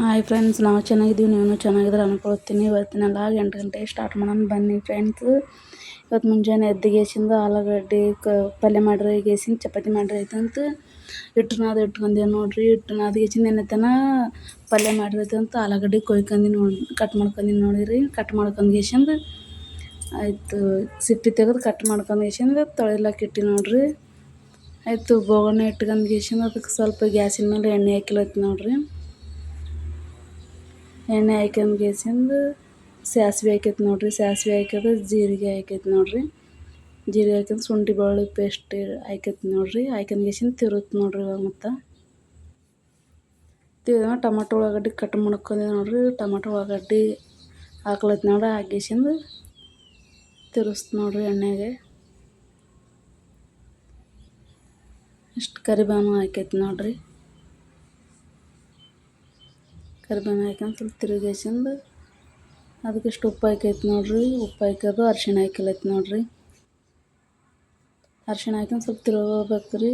Hi friends, ನಾವು ಚೆನ್ನಾಗಿದ್ದೀವಿ ನೀವು ಚೆನ್ನಾಗಿದ್ರೆ ಅನ್ಕೊಳ್ತೀನಿ. ಇವತ್ತಿನೆಲ್ಲ ಎಂಟು ಗಂಟೆಗೆ ಸ್ಟಾರ್ಟ್ ಮಾಡೋಣ ಬನ್ನಿ ಫ್ರೆಂಡ್ಸ್. ಇವತ್ತು ಮುಂಜಾನೆ ಎದ್ದಿಗೇಸಿಂದ ಆಲೂಗಡ್ಡೆ ಕ ಪಲ್ಯ ಮಾಡ್ರಿ, ಗೇಸಿಂದ ಚಪಾತಿ ಮಾಡ್ರಿ ಆಯ್ತಂತ. ಹಿಟ್ಟು ನಾದಿ ಇಟ್ಕೊಂಡೆ ನೋಡಿರಿ ಹಿಟ್ಟು ನಾದಿಗೇಸಿಂದ ಏನೈತನ ಪಲ್ಯ ಮಾಡಿರೈತಂತ ಆಲೂಗಡ್ಡೆ ಕೊಯ್ಕಂದು ನೋಡಿ ಕಟ್ ಮಾಡ್ಕೊಂಡಿ ನೋಡಿರಿ. ಕಟ್ ಮಾಡ್ಕೊಂಡ್ಗೇಸಿಂದ ಆಯಿತು, ಸಿಪ್ಪಿ ತೆಗೆದು ಕಟ್ ಮಾಡ್ಕೊಂಡ್ಗೇಸಿಂದ ತೊಳಿಲಕ್ಕ ಇಟ್ಟು ನೋಡಿರಿ. ಆಯಿತು, ಬೋಗಣೆ ಇಟ್ಕೊಂಡ್ಗೇಸಿಂದ ಅದಕ್ಕೆ ಸ್ವಲ್ಪ ಗ್ಯಾಸಿನ ಮೇಲೆ ಎಣ್ಣೆ ಹಾಕಿಲತ್ತಿ ನೋಡಿರಿ. ಎಣ್ಣೆ ಹಾಕ್ಯಂದು ಗೇಸಿಂದು ಸಾಸ್ವೆ ಹಾಕೈತೆ ನೋಡಿರಿ, ಸಾಸ್ವೆ ಹಾಕ್ಯದ ಜೀರಿಗೆ ಹಾಕೈತೆ ನೋಡಿರಿ. ಜೀರಿಗೆ ಹಾಕ್ಯಂದು ಶುಂಠಿ ಬೆಳ್ಳುಳ್ಳಿ ಪೇಸ್ಟ್ ಹಾಕೈತೆ ನೋಡಿರಿ. ಹಾಕ್ಯಂದು ಗೇಸಿಂದು ತಿರುತ್ತೆ ನೋಡಿರಿ ಇವಾಗ ಮತ್ತು. ತಿರ್ಗ ಟೊಮಟೊ ಉಳ್ಳಾಗಡ್ಡಿ ಕಟ್ ಮಾಡ್ಕೊಂಡೆ ನೋಡಿರಿ. ಟೊಮಟೊ ಉಳ್ಳಾಗಡ್ಡಿ ಹಾಕ್ಲತ್ತಿ ನೋಡ್ರಿ ಹಾಕಿಸಿಂದು ತಿರುಸ್ತು ನೋಡಿರಿ ಎಣ್ಣೆಗೆ. ಇಷ್ಟು ಕರಿಬೇವು ಹಾಕೈತೆ ನೋಡಿರಿ. ಕರಿಬೇವು ಹಾಕ್ಯಂಡು ಸ್ವಲ್ಪ ತಿರುಗೇಸಿಂದು ಅದಕ್ಕೆ ಇಷ್ಟು ಉಪ್ಪು ಹಾಕೈತೆ ನೋಡಿರಿ. ಉಪ್ಪು ಹಾಕೋದು ಅರ್ಶಿಣ ಹಾಕಿಲೈತೆ ನೋಡಿರಿ. ಅರ್ಶಿಣ ಹಾಕ್ಯಂಡು ಸ್ವಲ್ಪ ತಿರುಗಬೇಕು ರೀ.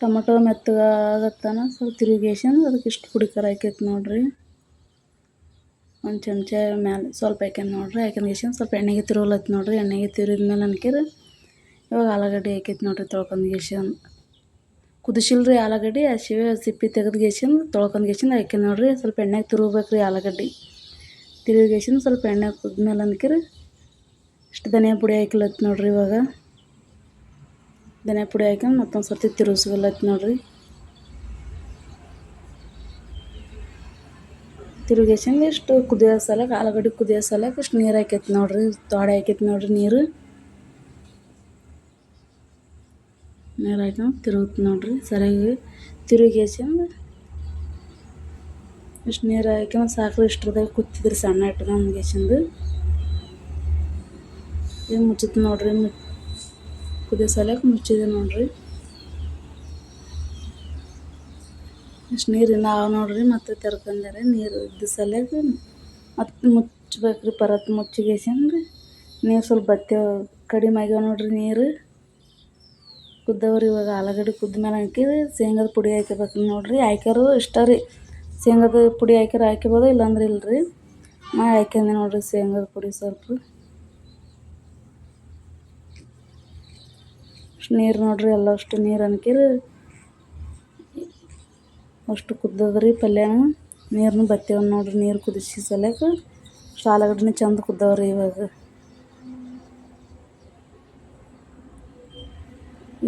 ಟೊಮಟೊ ಮೆತ್ತಗಾಗತ್ತಾನ ಸ್ವಲ್ಪ ತಿರುಗೇಸಿಂದು ಅದಕ್ಕೆ ಇಷ್ಟು ಪುಡಿ ಖಾರ ಹಾಕೈತೆ ನೋಡಿರಿ. ಒಂದು ಚಮಚ ಮ್ಯಾಲೆ ಸ್ವಲ್ಪ ಹಾಕ್ಯಂಡು ನೋಡಿರಿ. ಹಾಕ್ಯಂಡು ಗೆಸಿಂದು ಸ್ವಲ್ಪ ಎಣ್ಣೆಗೆ ತಿರುಗಲತ್ತು ನೋಡಿರಿ. ಎಣ್ಣೆಗೆ ತಿರುಗಿದ್ಮೇಲೆ ಅನ್ಕೇರಿ ಇವಾಗ ಆಲೂಗಡ್ಡೆ ಹಾಕೈತೆ ನೋಡಿರಿ ತೊಳ್ಕೊಂಡು ಗೆಸಿಂದು. ಕುದಿಸಿಲ್ರಿ ಆಲೂಗಡ್ಡೆ ಶಿವೆ ಸಿಪ್ಪೆ ತೆಗೆದು ಗೇಸಿಂದು ತೊಳ್ಕೊಂಡು ಗೇಸಿಂದು ಹಾಕಿ ನೋಡಿರಿ ಸ್ವಲ್ಪ ಎಣ್ಣೆಗೆ ತಿರುಗ್ಬೇಕು ರೀ ಆಲೂಗಡ್ಡೆ ತಿರುಗಿಸಿಂದು ಸ್ವಲ್ಪ ಎಣ್ಣೆ ಕುದ್ಮೇಲೆ ಅಂದ್ಕಿರಿ. ಇಷ್ಟು ಧನಿಯಾ ಪುಡಿ ಹಾಕಿಲತ್ತು ನೋಡಿರಿ ಇವಾಗ. ಧನಿಯಾ ಪುಡಿ ಹಾಕೊಂಡು ಮತ್ತೊಂದು ಸರ್ತಿ ತಿರುಗಿಸ್ಕೊಲತ್ತು ನೋಡಿರಿ. ತಿರುಗೇಸಿಂದು ಇಷ್ಟು ಕುದಿಯೋ ಸಲಕ್ಕೆ ಆಲೂಗಡ್ಡೆ ಕುದಿಯೋ ಸಲಕ್ಕೆ ಇಷ್ಟು ನೀರು ಹಾಕೈತೆ ನೋಡಿರಿ, ತೋಡೆ ಹಾಕೈತೆ ನೋಡಿರಿ ನೀರು. ನೀರು ಹಾಕ್ಯಂಡು ತಿರುಗುತ್ತೆ ನೋಡಿರಿ. ಸರಿಯಾಗಿ ತಿರುಗಿಸಿಂದ ಇಷ್ಟು ನೀರು ಹಾಕ್ಯಂಡು ಸಾಕು ಇಷ್ಟರದಾಗ ಕುತ್ತಿದ್ರಿ ಸಣ್ಣ ಇಟ್ಕೊಂಡು ಗೇಸಿಂದು ಈಗ ಮುಚ್ಚಿತ್ತು ನೋಡ್ರಿ, ಮು ಕುದಿಯೋ ಸಲಕ್ಕೆ ಮುಚ್ಚಿದೆ ನೋಡ್ರಿ. ಇಷ್ಟು ನೀರು ಇನ್ನೂ ನೋಡಿರಿ, ಮತ್ತೆ ತೆರ್ಕೊಂಡಾರೆ ನೀರು ಇದ್ದ ಸಲಕ್ಕೆ ಮತ್ತೆ ಮುಚ್ಚಬೇಕ್ರಿ ಪರತ್ ಮುಚ್ಚಿಗೆಸಿಂದು ನೀರು ಸ್ವಲ್ಪ ಬತ್ತೆ ಕಡಿಮೆ ಆಗ್ಯಾವ ನೋಡಿರಿ ನೀರು. ಕುದ್ದವ್ರಿ ಇವಾಗ ಆಲೂಗಡ್ಡೆ ಕುದ್ದ ಮೇಲೆ ಹಾಕಿದ್ರೆ ಶೇಂಗದ ಪುಡಿ ಹಾಕಬೇಕು ನೋಡಿರಿ. ಹಾಕ್ಯಾರು ಇಷ್ಟ ರೀ. ಶೇಂಗದ ಪುಡಿ ಹಾಕ್ಯಾರ ಹಾಕಿಬೋದು, ಇಲ್ಲಾಂದ್ರೆ ಇಲ್ಲರಿ ನಾ ಹಾಕ್ಯಂದೆ ನೋಡಿರಿ ಶೇಂಗದ ಪುಡಿ ಸ್ವಲ್ಪ. ನೀರು ನೋಡಿರಿ, ಎಲ್ಲ ಅಷ್ಟು ನೀರು ಅನ್ಕಿರಿ. ಅಷ್ಟು ಕುದ್ದದ್ರಿ ಪಲ್ಯನ. ನೀರನ್ನು ಬತ್ತೇವೆ ನೋಡಿರಿ, ನೀರು ಕುದಿಸಿ ಸಲಕ್ಕೆ ಆಲೂಗಡ್ಡೆನ ಚಂದ ಕುದ್ದವ್ರಿ ಇವಾಗ.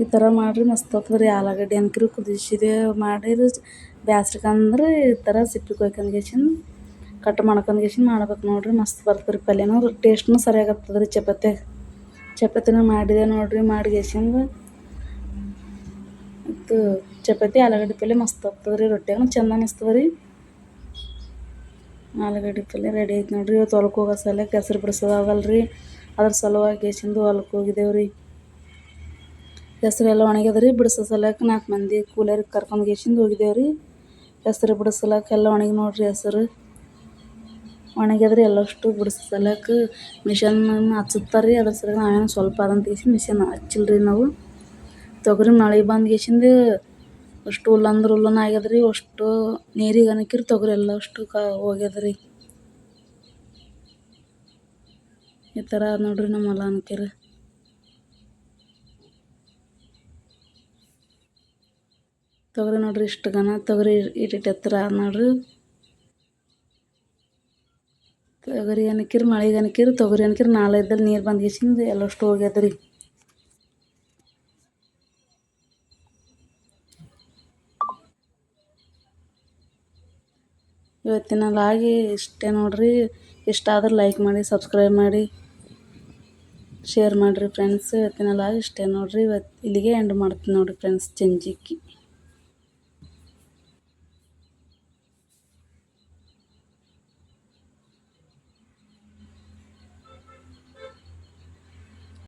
ಈ ಥರ ಮಾಡಿರಿ, ಮಸ್ತ್ ಆಗ್ತದೆ ರೀ ಆಲೂಗಡ್ಡೆ ಅನ್ಕಿರು ಕುದಿಸಿದೆ ಮಾಡಿದ್ರೆ ಬ್ಯಾಸ್ರಿಕಂದ್ರೆ ಈ ಥರ ಸಿಪ್ಪೆ ಕೊಯ್ಕೊಂಡು ಗೆಸಿಂದು ಕಟ್ ಮಾಡ್ಕೊಂಡು ಗೆಸಿಂದು ಮಾಡ್ಬೇಕು ನೋಡಿರಿ, ಮಸ್ತ್ ಬರ್ತದೆ ರೀ ಪಲ್ಯನೂ ಟೇಸ್ಟ್ನೂ ಸರಿಯಾಗಿ ರೀ ಚಪಾತ್ಯಾಗ ಚಪಾತಿನೂ ಮಾಡಿದೆ ನೋಡಿರಿ ಮಾಡಿ ಗೆಸಿಂದು ಮತ್ತು ಚಪಾತಿ, ಆಲೂಗಡ್ಡೆ ಪಲ್ಯ ಮಸ್ತ್ ಆಗ್ತದೆ ರೀ ರೊಟ್ಯಾಗೂ ಚಂದ ಅನಿಸ್ತದೆ ರೀ ಆಲೂಗಡ್ಡೆ ಪಲ್ಯ ರೆಡಿ ಆಯ್ತು ನೋಡಿರಿ, ಇವತ್ತು ಹೊಲಕ್ಕೆ ಹೋಗೋ ಸಲ ಹೆಸ್ರು ಬಿಡಿಸೋದಾಗಲ್ಲ ರೀ ಅದ್ರ ಸಲುವಾಗಿ ಗೆಸಿಂದು ಹೊಲಕ್ಕೆ ಹೋಗಿದ್ದೇವೆ ರೀ ಹೆಸ್ರು ಎಲ್ಲ ಒಣಗ್ಯದ ರೀ ಬಿಡ್ಸೋ ಸಲಕ್ಕೆ ನಾಲ್ಕು ಮಂದಿ ಕೂಲರ್ ಕರ್ಕೊಂಡು ಗೆಸಿಂದು ಹೋಗಿದ್ದೇವೆ ರೀ ಹೆಸ್ರು ಬಿಡಿಸ್ಲಕ್ಕ ಎಲ್ಲ ಒಣಗಿ ನೋಡ್ರಿ ಹೆಸ್ರು. ಒಣಗ್ಯದ್ರಿ ಎಲ್ಲಷ್ಟು ಬಿಡಿಸೋ ಸಲಕ್ಕೆ ಮಿಷನ್ ಹಚ್ಚುತ್ತಾರೆ ರೀ ಅದ್ರ ಸಲುವಾಗಿ ನಾವೇನು ಸ್ವಲ್ಪ ಅದಂತ ಗೇಸಿ ಮಿಷನ್ ಹಚ್ಚಿಲ್ಲ ರೀ ನಾವು. ತೊಗರಿ ಮಳೆ ಬಂದು ಗೆಸಿಂದು ಅಷ್ಟು ಉಲ್ಲಂದ್ರೆ ಅಂದ್ರೆ ಆಗ್ಯದ್ರಿ, ಅಷ್ಟು ನೀರಿಗೆ ಅನಕಿರಿ ತೊಗರಿ ಎಲ್ಲ ಅಷ್ಟು ಕ ಹೋಗ್ಯದ್ರಿ. ಈ ಥರ ನೋಡ್ರಿ ನಮ್ಮ ಹೊಲ ಅನ್ಕಿರಿ. ತೊಗರಿ ನೋಡಿರಿ, ಇಷ್ಟು ಘನ ತೊಗರಿ ಇಟ್ಟಿಟ್ಟು ಎತ್ತರ ನೋಡಿರಿ. ತೊಗರಿ ಅನ್ಕಿರಿ, ಮಳೆಗೆ ಅನ್ಕಿರಿ, ತೊಗರಿ ಅನ್ಕಿರಿ ನಾಳೆ ಇದ್ದಲ್ಲಿ ನೀರು ಬಂದು ಗೆಸಿಂದು ಎಲ್ಲಷ್ಟು ಹೋಗ್ಯದ್ರಿ. ಇವತ್ತಿನ ಲಾಗಿ ಇಷ್ಟೇ ನೋಡ್ರಿ. ಇಷ್ಟ ಆದ್ರೆ ಲೈಕ್ ಮಾಡಿ ಸಬ್ಸ್ಕ್ರೈಬ್ ಮಾಡಿ ಶೇರ್ ಮಾಡಿರಿ ಫ್ರೆಂಡ್ಸ್ ಇವತ್ತಿನ ಲಾಗಿ ಇಷ್ಟೇ ನೋಡ್ರಿ. ಇವತ್ತು ಇಲ್ಲಿಗೆ ಎಂಡ್ ಮಾಡ್ತೀನಿ ನೋಡಿರಿ ಫ್ರೆಂಡ್ಸ್ ಚಂಜಿಕ್ಕಿ